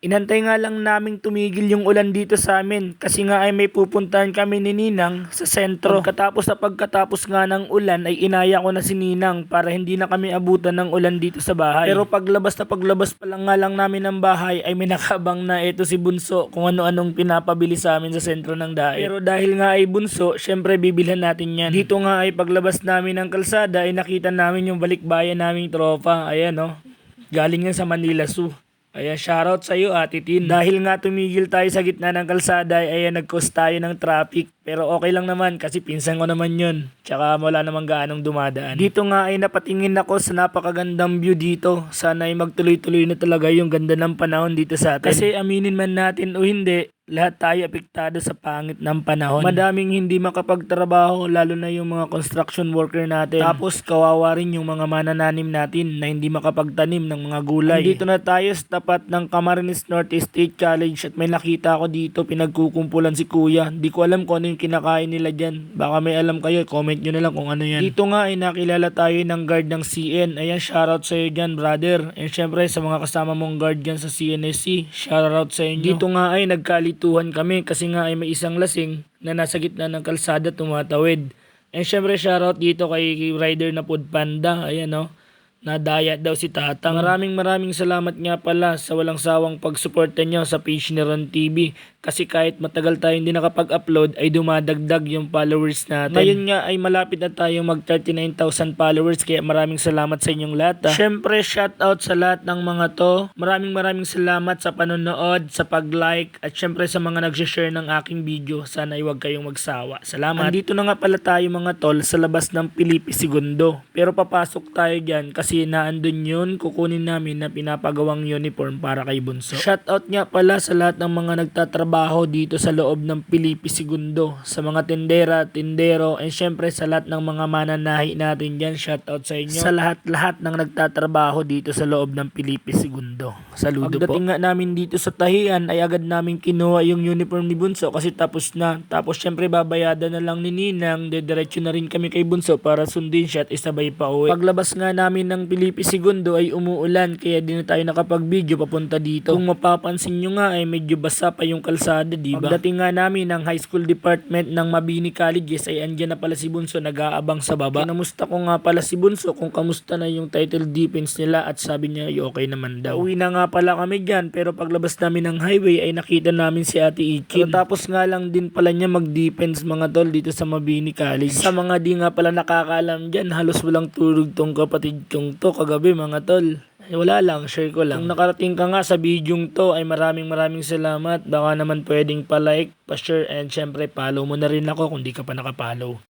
Inantay nga lang naming tumigil yung ulan dito sa amin kasi nga ay may pupuntahan kami ni Ninang sa sentro. Pagkatapos na pagkatapos nga ng ulan ay inaya ko na si Ninang para hindi na kami abutan ng ulan dito sa bahay. Pero paglabas na paglabas pa lang nga lang namin ng bahay ay may nakabang na ito si Bunso kung ano-anong pinapabili sa amin sa sentro ng dahil. Pero dahil nga ay Bunso, syempre bibilhan natin yan. Dito nga ay paglabas namin ng kalsada ay nakita namin yung balikbayan naming tropa. Ayan oh. Galing yan sa Manila Zoo. Ayan, shoutout sa iyo, Ate Tin. Dahil nga tumigil tayo sa gitna ng kalsada, ay ayan, nag-cause tayo ng traffic. Pero okay lang naman kasi pinsan ko naman yun. Tsaka wala namang gaanong dumadaan. Dito nga ay napatingin ako sa napakagandang view dito. Sana ay magtuloy-tuloy na talaga yung ganda ng panahon dito sa atin. Kasi aminin man natin o hindi, lahat tayo apektado sa pangit ng panahon. Madaming hindi makapagtrabaho lalo na yung mga construction worker natin. Tapos kawawa rin yung mga manananim natin na hindi makapagtanim ng mga gulay. Dito na tayo sa tapat ng Camarines North State College at may nakita ako dito pinagkukumpulan si kuya. Hindi ko alam kung ano yung kinakain nila dyan. Baka may alam kayo, comment nyo na lang kung ano yan. Dito nga ay nakilala tayo ng guard ng CN. Ayan, shoutout sa iyo dyan brother. And syempre sa mga kasama mong guard dyan sa CNSC, shoutout sa inyo. Dito nga ay nagkalituhan kami kasi nga ay may isang lasing na nasa gitna ng kalsada tumatawid. And syempre shoutout dito kay rider na Food Panda. Ayan no. Nadaya daw si Tatang. Maraming maraming salamat nga pala sa walang sawang pagsuporta nyo sa page ni Ron TV. Kasi kahit matagal tayo hindi nakapag-upload ay dumadagdag yung followers natin. Ngayon nga ay malapit na tayong mag 39,000 followers kaya maraming salamat sa inyong lahat. Ha. Syempre shoutout sa lahat ng mga to. Maraming maraming salamat sa panonood, sa pag-like at syempre sa mga nag-share ng aking video. Sana ay huwag kayong magsawa. Salamat. Andito na nga pala tayo mga tol sa labas ng Pilipi Segundo. Pero papasok tayo dyan kasi naandun yun kukunin namin na pinapagawang uniform para kay Bunso. Shoutout nga pala sa lahat ng mga nagtatrabaho dito sa loob ng Pilipi Segundo. Sa mga tindera, tindero, and syempre sa lahat ng mga mananahi natin dyan. Shoutout sa inyo. Sa lahat-lahat ng nagtatrabaho dito sa loob ng Pilipi Segundo. Saludo po. Pagdating nga namin dito sa tahian ay agad namin kinuha yung uniform ni Bunso kasi tapos na. Tapos syempre babayadan na lang ni Ninang. Dediretso na rin kami kay Bunso para sundin siya at isabay pa uwi. Paglabas nga namin ng Pilipi Segundo ay umuulan kaya di na tayo nakapag-video papunta dito. Kung mapapansin nyo nga ay medyo basa pa yung kalsada, di ba? Pagdating nga namin ng high school department ng Mabini Colleges ay andyan na pala si Bunso nag-aabang sa baba. Namusta ko nga pala si Bunso kung kamusta na yung title defense nila at sabi niya ay okay naman daw. Uwi na nga pala kami dyan pero paglabas namin ng highway ay nakita namin si Ate Ikin. Tapos nga lang din pala niya mag-defense mga tol dito sa Mabini College. Sa mga di nga pala nakakaalam dyan, halos walang tulog tong kapatid kong to kagabi mga tol. Eh, wala lang, share ko lang. Kung nakarating ka nga sa video to ay maraming maraming salamat. Baka naman pwedeng pa-like, pa-share, and syempre follow mo na rin ako kung di ka pa nakapollow.